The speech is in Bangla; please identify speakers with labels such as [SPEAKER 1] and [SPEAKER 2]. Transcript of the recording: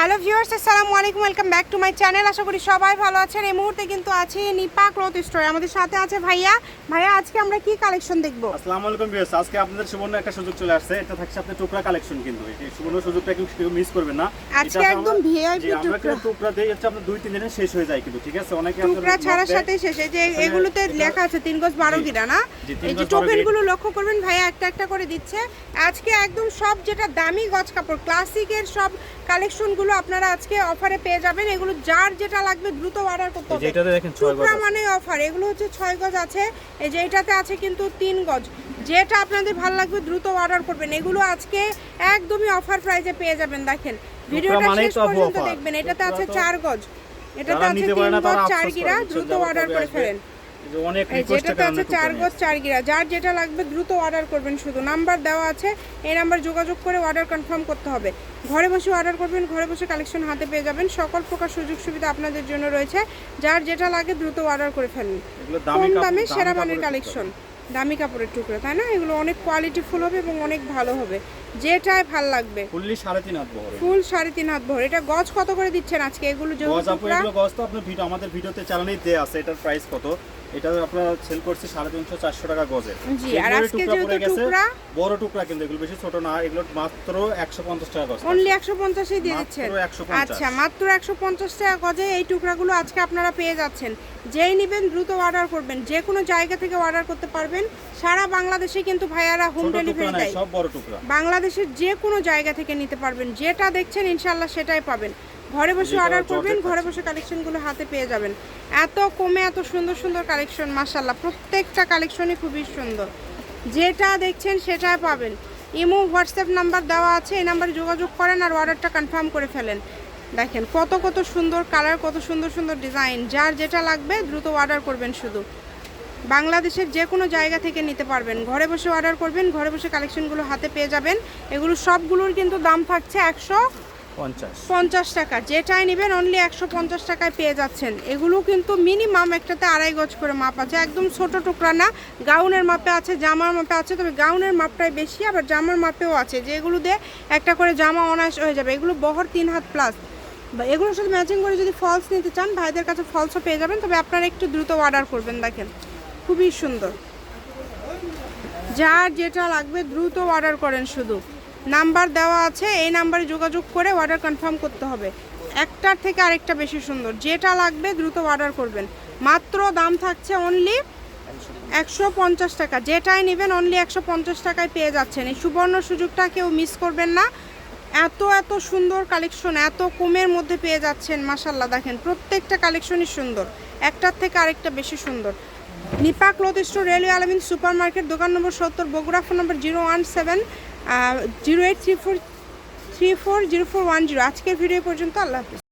[SPEAKER 1] হ্যালো ভিউয়ার্স আসসালামু আলাইকুম welcome back to my channel. আশা করি সবাই ভালো আছেন। এই মুহূর্তে কিন্তু আছি নিপা ক্লথ স্টোরে। আমাদের সাথে আছে ভাইয়া। ভাইয়া আজকে আমরা কি কালেকশন দেখব?
[SPEAKER 2] আসসালামু আলাইকুম ভিউয়ার্স আজকে আপনাদের সুবর্ণ একটা সুযোগ চলে আসছে। এটা থাকছে আপনার টুকরা কালেকশন কিন্তু। এই সুবর্ণ সুযোগটা কেউ মিস করবেন না।
[SPEAKER 1] আজকে একদম
[SPEAKER 2] আমরা
[SPEAKER 1] টুকরা।
[SPEAKER 2] টুকরা দিয়ে হচ্ছে আপনার দুই তিন দিনে শেষ হয়ে যায় কিন্তু ঠিক আছে? অনেকে
[SPEAKER 1] টুকরা ছাড়ার সাথে শেষে। যে
[SPEAKER 2] আসলে
[SPEAKER 1] এগুলোতে লেখা আছে তিন গজ বারো
[SPEAKER 2] জি,
[SPEAKER 1] গিরা না? এই যে টোকেনগুলো লক্ষ্য করবেন ভাইয়া একটা একটা করে দিচ্ছে। আজকে একদম সব যেটা দামি গজ কাপড় ক্লাসিকের সব কালেকশন গুলো আপনারা আজকে অফারে পেয়ে যাবেন। এগুলো যার যেটা লাগবে দ্রুত অর্ডার করতে হবে
[SPEAKER 2] যে এটাতে দেখেন ছয় গজ
[SPEAKER 1] টুকরা
[SPEAKER 2] আছে।
[SPEAKER 1] মানে অফার এগুলো হচ্ছে ছয় গজ আছে। এই যে এটাতে আছে কিন্তু তিন গজ। যেটা আপনাদের ভালো লাগবে দ্রুত অর্ডার করবেন। এগুলো আজকে একদমই অফার প্রাইসে পেয়ে যাবেন দেখেন। ভিডিওটা শেষ পর্যন্ত দেখবেন। এটাতে আছে
[SPEAKER 2] টুকরা তো-
[SPEAKER 1] চার গজ। এটাতে আছে
[SPEAKER 2] নিতে
[SPEAKER 1] তিন গজ
[SPEAKER 2] তারা
[SPEAKER 1] চার গিরা দ্রুত অর্ডার করে ফেলেন।
[SPEAKER 2] অনেক
[SPEAKER 1] এই
[SPEAKER 2] রিকোয়েস্টের
[SPEAKER 1] যেটাতে
[SPEAKER 2] কারণে
[SPEAKER 1] আছে চার
[SPEAKER 2] টুকরা
[SPEAKER 1] চার গিরা। যার যেটা লাগবে দ্রুত অর্ডার করবেন শুধু। নাম্বার দেওয়া আছে এই নাম্বার যোগাযোগ করে অর্ডার কনফার্ম করতে হবে। ঘরে বসে অর্ডার করবেন ঘরে বসে কালেকশন হাতে পেয়ে যাবেন। সকল প্রকার সুযোগ সুবিধা আপনাদের জন্য রয়েছে। যার যেটা লাগে দ্রুত অর্ডার করে ফেলুন। কম
[SPEAKER 2] দামি
[SPEAKER 1] দামে সেরা মানের কালেকশন দামি কাপড়ের টুকরো তাই না? এগুলো অনেক কোয়ালিটি ফুল হবে এবং অনেক ভালো হবে। যেটাই ভালো লাগবে।
[SPEAKER 2] ফুললি সাড়ে তিন হাত বহরে।
[SPEAKER 1] ফুল সাড়ে তিন হাত ভর এটা গজ কত করে দিচ্ছেন আজকে? এগুলো যেহেতু
[SPEAKER 2] গজ আপু এগুলো গজ তো আপনার ভিডিও আমাদের ভিডিওতে দেয়া আছে। এটার প্রাইস কত? এটা আপনারা সেল করছি সাড়ে তিনশো চারশো টাকা গজে। টুকরা পড়ে গেছে, বড় টুকরা কিন্তু এগুলো বেশি ছোট না এগুলো মাত্র একশো পঞ্চাশ টাকা গজ
[SPEAKER 1] অনলি একশো পঞ্চাশই দিয়ে দিচ্ছেন? আচ্ছা মাত্র একশো পঞ্চাশ টাকা গজে এই টুকরাগুলো আজকে আপনারা পেয়ে যাচ্ছেন। যেই নেবেন দ্রুত অর্ডার করবেন। যে কোনো জায়গা থেকে অর্ডার করতে পারবেন। সারা বাংলাদেশে কিন্তু ভাইয়ারা হোম ডেলিভারি দেয়।
[SPEAKER 2] বড় টুকরা।
[SPEAKER 1] বাংলাদেশের যে কোনো জায়গা থেকে নিতে পারবেন। যেটা দেখছেন ইনশাল্লাহ সেটাই পাবেন। ঘরে বসে অর্ডার করবেন ঘরে। বসে কালেকশনগুলো হাতে পেয়ে যাবেন। এত কমে এত সুন্দর সুন্দর কালেকশন মাসাল্লাহ প্রত্যেকটা কালেকশনই খুবই সুন্দর। যেটা দেখছেন সেটাই পাবেন। ইমো হোয়াটসঅ্যাপ নাম্বার দেওয়া আছে এই নাম্বারে যোগাযোগ করেন আর অর্ডারটা কনফার্ম করে ফেলেন। দেখেন কত কত সুন্দর কালার কত সুন্দর সুন্দর ডিজাইন যার যেটা লাগবে দ্রুত অর্ডার করবেন শুধু। বাংলাদেশের যে কোনো জায়গা থেকে নিতে পারবেন। ঘরে বসে অর্ডার করবেন ঘরে বসে কালেকশনগুলো হাতে পেয়ে যাবেন। এগুলো সবগুলোর কিন্তু দাম থাকছে একশো
[SPEAKER 2] পঞ্চাশ।
[SPEAKER 1] পঞ্চাশ টাকা। যেটাই নেবেন অনলি একশো পঞ্চাশ টাকায় পেয়ে যাচ্ছেন। এগুলো কিন্তু মিনিমাম একটাতে আড়াই গজ করে মাপ আছে। একদম ছোট টুকরা না গাউনের মাপে আছে, জামার মাপে আছে, তবে গাউনের মাপটাই বেশি, আবার জামার মাপেও আছে। যেগুলো দিয়ে একটা করে জামা অনায়াস হয়ে যাবে। এগুলো বহর তিন হাত প্লাস এগুলোর সাথে ম্যাচিং করে যদি ফলস নিতে চান, ভাইদের কাছে ফলসও পেয়ে যাবেন, তবে আপনারা একটু দ্রুত অর্ডার করবেন, দেখেন। খুবই সুন্দর। যার যেটা লাগবে, দ্রুত অর্ডার করেন শুধু। নাম্বার দেওয়া আছে, এই নাম্বারে যোগাযোগ করে অর্ডার কনফার্ম করতে হবে। একটার থেকে আরেকটা বেশি সুন্দর। যেটা লাগবে দ্রুত অর্ডার করবেন। মাত্র দাম থাকছে অনলি একশো পঞ্চাশ টাকা। যেটাই নেবেন অনলি একশো পঞ্চাশ টাকায় পেয়ে যাচ্ছেন। এই সুবর্ণ সুযোগটা কেউ মিস করবেন না। এত এত সুন্দর কালেকশন এত কমের মধ্যে পেয়ে যাচ্ছেন মাসাল্লাহ দেখেন। প্রত্যেকটা কালেকশনই সুন্দর। একটার থেকে আরেকটা বেশি সুন্দর। Nipa cloth store railway Almin super market দোকান নম্বর সত্তর, বগুড়া ফোন নম্বর zero one seven. Zero eight three four three four zero four one zero আজকের ভিডিও পর্যন্ত, আল্লাহ হাফিজ।